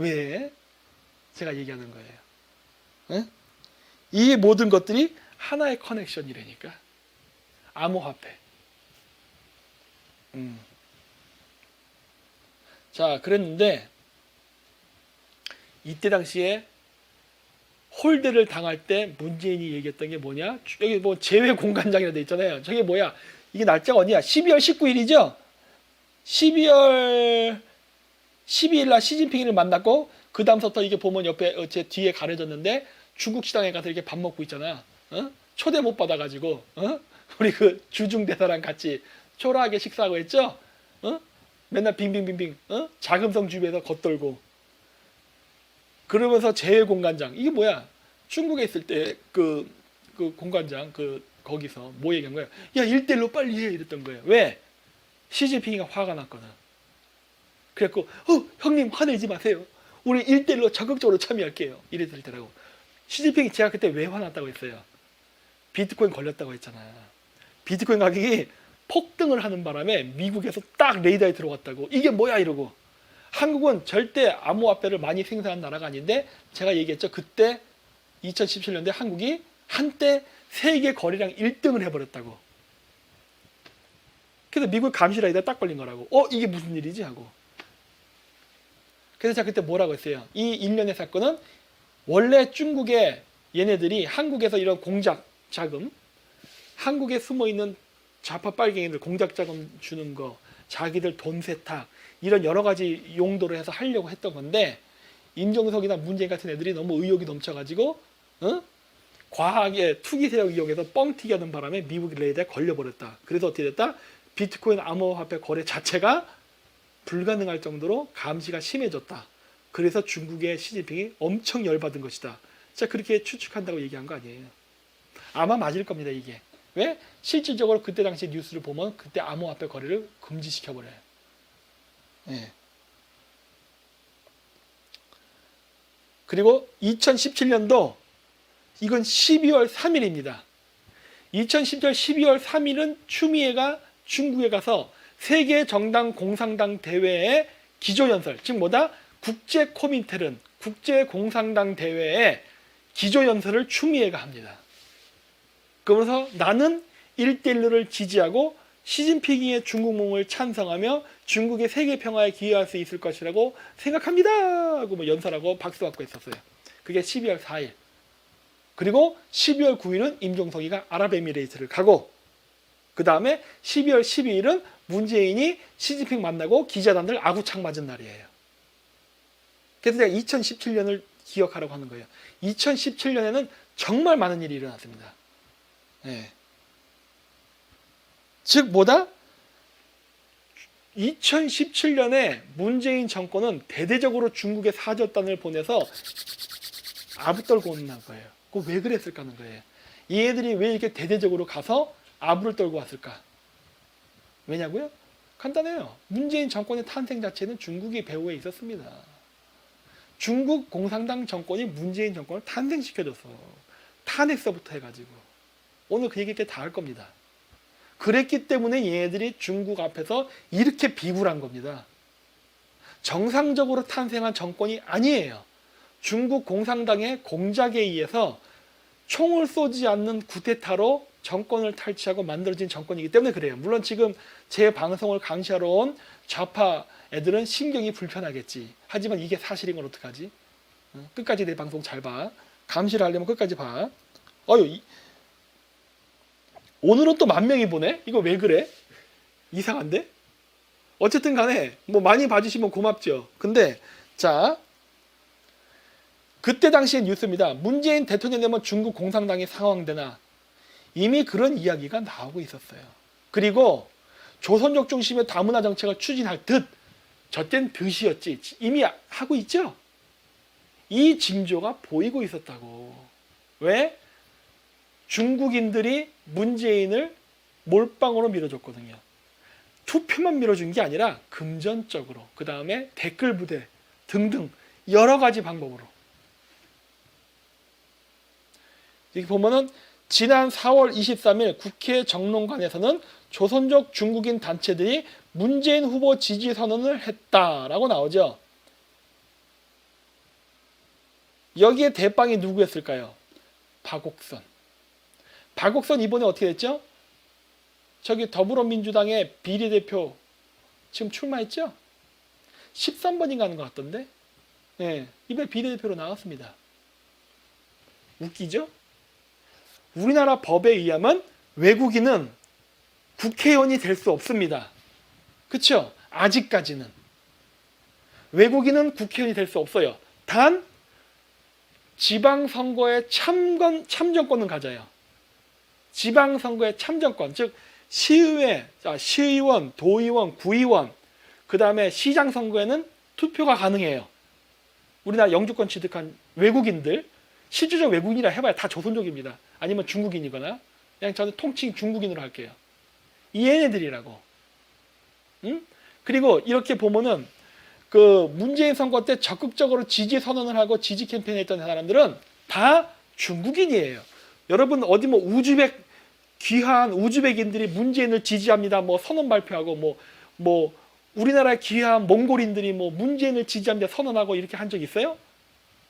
왜? 제가 얘기하는 거예요. 응? 이 모든 것들이 하나의 커넥션이라니까. 암호화폐. 음. 자, 그랬는데 이때 당시에 홀대를 당할 때 문재인이 얘기했던 게 뭐냐? 여기 뭐 재외 공간장이라 돼 있잖아요. 저게 뭐야? 이게 날짜가 어디야? 12월 19일이죠? 12월 12일 날 시진핑을 만났고 그 다음부터 이게 보면 옆에 어, 제 뒤에 가려졌는데 중국 시장에 가서 이렇게 밥 먹고 있잖아. 어? 초대 못 받아가지고 어? 우리 그 주중 대사랑 같이 초라하게 식사하고 했죠. 어? 맨날 빙빙빙빙 어? 자금성 주변에서 겉돌고 그러면서 제외 공간장 이게 뭐야? 중국에 있을 때그 그 공간장 그 거기서 뭐 얘기한 거야? 야 일대일로 빨리 해 이랬던 거예요. 왜? 시진핑이가 화가 났거든. 그래갖고 어 형님 화내지 마세요. 우리 일대일로 적극적으로 참여할게요. 이랬을 때라고. 시진핑이 제가 그때 왜 화났다고 했어요? 비트코인 걸렸다고 했잖아. 비트코인 가격이 폭등을 하는 바람에 미국에서 딱 레이더에 들어갔다고. 이게 뭐야 이러고. 한국은 절대 암호화폐를 많이 생산한 나라가 아닌데 제가 얘기했죠. 그때 2017년도에 한국이 한때 세계 거래량 1등을 해버렸다고. 그래서 미국 감시 라이더에 딱 걸린 거라고. 어 이게 무슨 일이지 하고. 그래서 제가 그때 뭐라고 했어요. 이 일련의 사건은 원래 중국의 얘네들이 한국에서 이런 공작 자금, 한국에 숨어 있는 좌파 빨갱이들 공작 자금 주는 거, 자기들 돈 세탁 이런 여러 가지 용도로 해서 하려고 했던 건데 임종석이나 문재인 같은 애들이 너무 의욕이 넘쳐가지고 어? 과하게 투기 세력 이용해서 뻥튀기 하는 바람에 미국 레이더에 걸려버렸다. 그래서 어떻게 됐다? 비트코인 암호화폐 거래 자체가 불가능할 정도로 감시가 심해졌다. 그래서 중국의 시진핑이 엄청 열받은 것이다. 자 그렇게 추측한다고 얘기한 거 아니에요. 아마 맞을 겁니다 이게. 왜? 실질적으로 그때 당시 뉴스를 보면 그때 암호화폐 거래를 금지시켜 버려요. 예. 그리고 2017년도 이건 12월 3일입니다. 2010년 12월 3일은 추미애가 중국에 가서 세계 정당 공산당 대회의 기조연설, 즉 뭐다? 국제 코민텔은 국제 공산당 대회의 기조연설을 추미애가 합니다. 그러면서 나는 1대1를 지지하고 시진핑의 중국몽을 찬성하며 중국의 세계 평화에 기여할 수 있을 것이라고 생각합니다. 하고 뭐 연설하고 박수 받고 있었어요. 그게 12월 4일. 그리고 12월 9일은 임종석이가 아랍에미레이트를 가고 그 다음에 12월 12일은 문재인이 시진핑 만나고 기자단들 아구창 맞은 날이에요. 그래서 제가 2017년을 기억하라고 하는 거예요. 2017년에는 정말 많은 일이 일어났습니다. 예. 즉 뭐다? 2017년에 문재인 정권은 대대적으로 중국에 사절단을 보내서 아부 떨고 오는 거예요. 그 왜 그랬을까 하는 거예요. 얘들이 왜 이렇게 대대적으로 가서 아부를 떨고 왔을까? 왜냐고요? 간단해요. 문재인 정권의 탄생 자체는 중국이 배후에 있었습니다. 중국 공산당 정권이 문재인 정권을 탄생시켜줘서 탄핵서부터 해가지고 오늘 그 얘기 다할 겁니다. 그랬기 때문에 얘네들이 중국 앞에서 이렇게 비굴한 겁니다. 정상적으로 탄생한 정권이 아니에요. 중국 공산당의 공작에 의해서 총을 쏘지 않는 구테타로 정권을 탈취하고 만들어진 정권이기 때문에 그래요. 물론 지금 제 방송을 감시하러 온 좌파 애들은 신경이 불편하겠지. 하지만 이게 사실인 건 어떡하지? 어, 끝까지 내 방송 잘 봐. 감시를 하려면 끝까지 봐. 어유, 이- 오늘은 또 만 명이 보네? 이거 왜 그래? 이상한데? 어쨌든 간에 뭐 많이 봐주시면 고맙죠. 근데 자 그때 당시의 뉴스입니다. 문재인 대통령 되면 중국 공산당이 상황되나 이미 그런 이야기가 나오고 있었어요. 그리고 조선족 중심의 다문화 정책을 추진할 듯 저땐 듯이었지 이미 하고 있죠. 이 징조가 보이고 있었다고. 왜? 중국인들이 문재인을 몰빵으로 밀어줬거든요. 투표만 밀어준 게 아니라 금전적으로, 그 다음에 댓글 부대 등등 여러 가지 방법으로. 여기 보면은 지난 4월 23일 국회 정론관에서는 조선족 중국인 단체들이 문재인 후보 지지 선언을 했다라고 나오죠. 여기에 대빵이 누구였을까요? 박옥선. 박옥선 이번에 어떻게 됐죠? 저기 더불어민주당의 비례대표 지금 출마했죠? 13번인가 하는 것 같던데? 네, 이번에 비례대표로 나왔습니다. 웃기죠? 우리나라 법에 의하면 외국인은 국회의원이 될 수 없습니다. 그렇죠? 아직까지는 외국인은 국회의원이 될 수 없어요. 단 지방선거에 참건 참정권은 가져요. 지방선거의 참정권, 즉 시의회, 자, 시의원, 도의원, 구의원, 그 다음에 시장 선거에는 투표가 가능해요. 우리나라 영주권 취득한 외국인들, 실질적 외국인이라 해봐야 다 조선족입니다. 아니면 중국인이거나 그냥 저는 통칭 중국인으로 할게요. 이 얘네들이라고. 응? 그리고 이렇게 보면은 그 문재인 선거 때 적극적으로 지지 선언을 하고 지지 캠페인 했던 사람들은 다 중국인이에요. 여러분 어디 뭐 우즈벡 귀한 우즈벡인들이 문재인을 지지합니다. 뭐 선언 발표하고 뭐뭐 우리나라의 귀한 몽골인들이 뭐 문재인을 지지합니다. 선언하고 이렇게 한 적 있어요?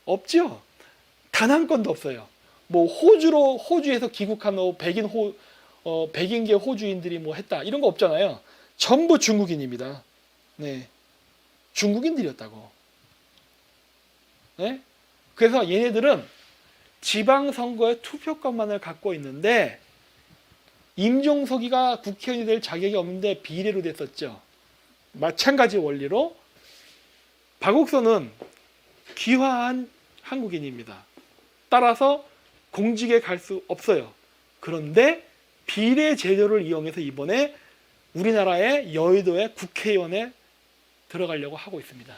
없죠. 단 한 건도 없어요. 뭐 호주로 호주에서 귀국한 뭐 백인 호 어, 백인계 호주인들이 뭐 했다 이런 거 없잖아요. 전부 중국인입니다. 네, 중국인들이었다고. 네, 그래서 얘네들은 지방선거의 투표권만을 갖고 있는데 임종석이가 국회의원이 될 자격이 없는데 비례로 됐었죠. 마찬가지 원리로 박옥선은 귀화한 한국인입니다. 따라서 공직에 갈 수 없어요. 그런데 비례 제도를 이용해서 이번에 우리나라의 여의도의 국회의원에 들어가려고 하고 있습니다.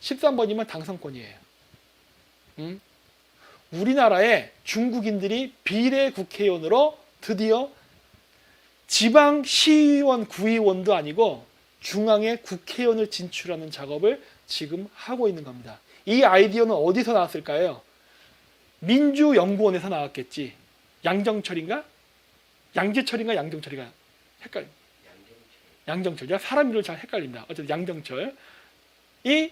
13번이면 당선권이에요. 음? 우리나라의 중국인들이 비례 국회의원으로 드디어 지방 시의원, 구의원도 아니고 중앙의 국회의원을 진출하는 작업을 지금 하고 있는 겁니다. 이 아이디어는 어디서 나왔을까요? 민주연구원에서 나왔겠지. 양정철인가? 양재철인가? 양정철인가? 헷갈. 양정철. 제가 사람 이름을 잘 헷갈립니다. 어쨌든 양정철. 이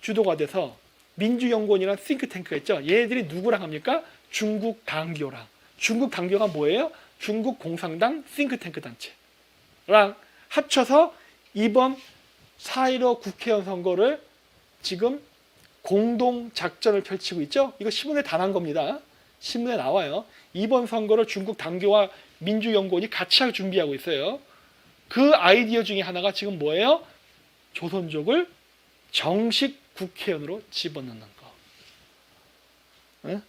주도가 돼서 민주연구원이라는 싱크탱크가 있죠. 얘들이 누구랑 합니까? 중국 당교랑. 중국 당교가 뭐예요? 중국 공산당 싱크탱크 단체랑 합쳐서 이번 4.15 국회의원 선거를 지금 공동 작전을 펼치고 있죠. 이거 신문에 다 난 겁니다. 신문에 나와요. 이번 선거를 중국 당교와 민주연구원이 같이 준비하고 있어요. 그 아이디어 중에 하나가 지금 뭐예요? 조선족을 정식 국회의원으로 집어넣는 거. 예?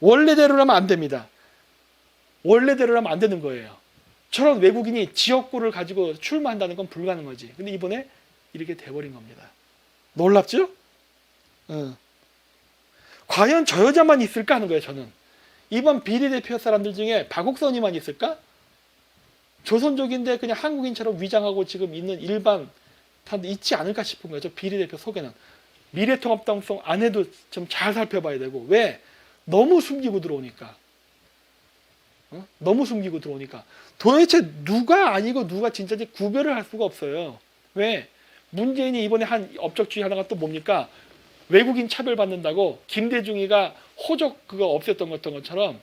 원래대로라면 안 됩니다. 원래대로라면 안 되는 거예요. 저런 외국인이 지역구를 가지고 출마한다는 건 불가능하지. 근데 이번에 이렇게 돼버린 겁니다. 놀랍죠? 어. 과연 저 여자만 있을까 하는 거예요, 저는. 이번 비례대표 사람들 중에 박옥선이만 있을까? 조선족인데 그냥 한국인처럼 위장하고 지금 있는 일반 사람들 있지 않을까 싶은 거예요. 저 비례대표 속에는. 미래통합당성 안에도 좀 잘 살펴봐야 되고. 왜? 너무 숨기고 들어오니까. 어? 너무 숨기고 들어오니까. 도대체 누가 아니고 누가 진짜인지 구별을 할 수가 없어요. 왜? 문재인이 이번에 한 업적주의 하나가 또 뭡니까? 외국인 차별받는다고 김대중이가 호적 그거 없앴던 것처럼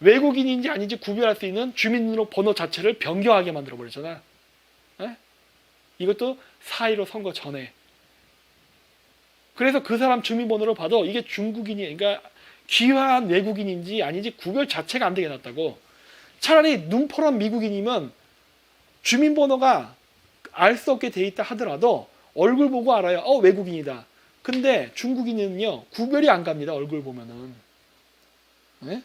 외국인인지 아닌지 구별할 수 있는 주민등록 번호 자체를 변경하게 만들어 버렸잖아. 에? 이것도 4.15 선거 전에. 그래서 그 사람 주민번호를 봐도 이게 중국인이, 그러니까 귀화한 외국인인지 아닌지 구별 자체가 안 되게 놨다고. 차라리 눈포란 미국인이면 주민번호가 알 수 없게 돼 있다 하더라도 얼굴 보고 알아요. 어, 외국인이다. 근데 중국인은요, 구별이 안 갑니다. 얼굴 보면은. 네?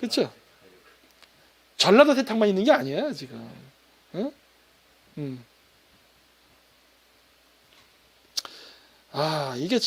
그쵸? 전라도 세탁만 있는 게 아니에요, 지금. 응? 음. 아, 이게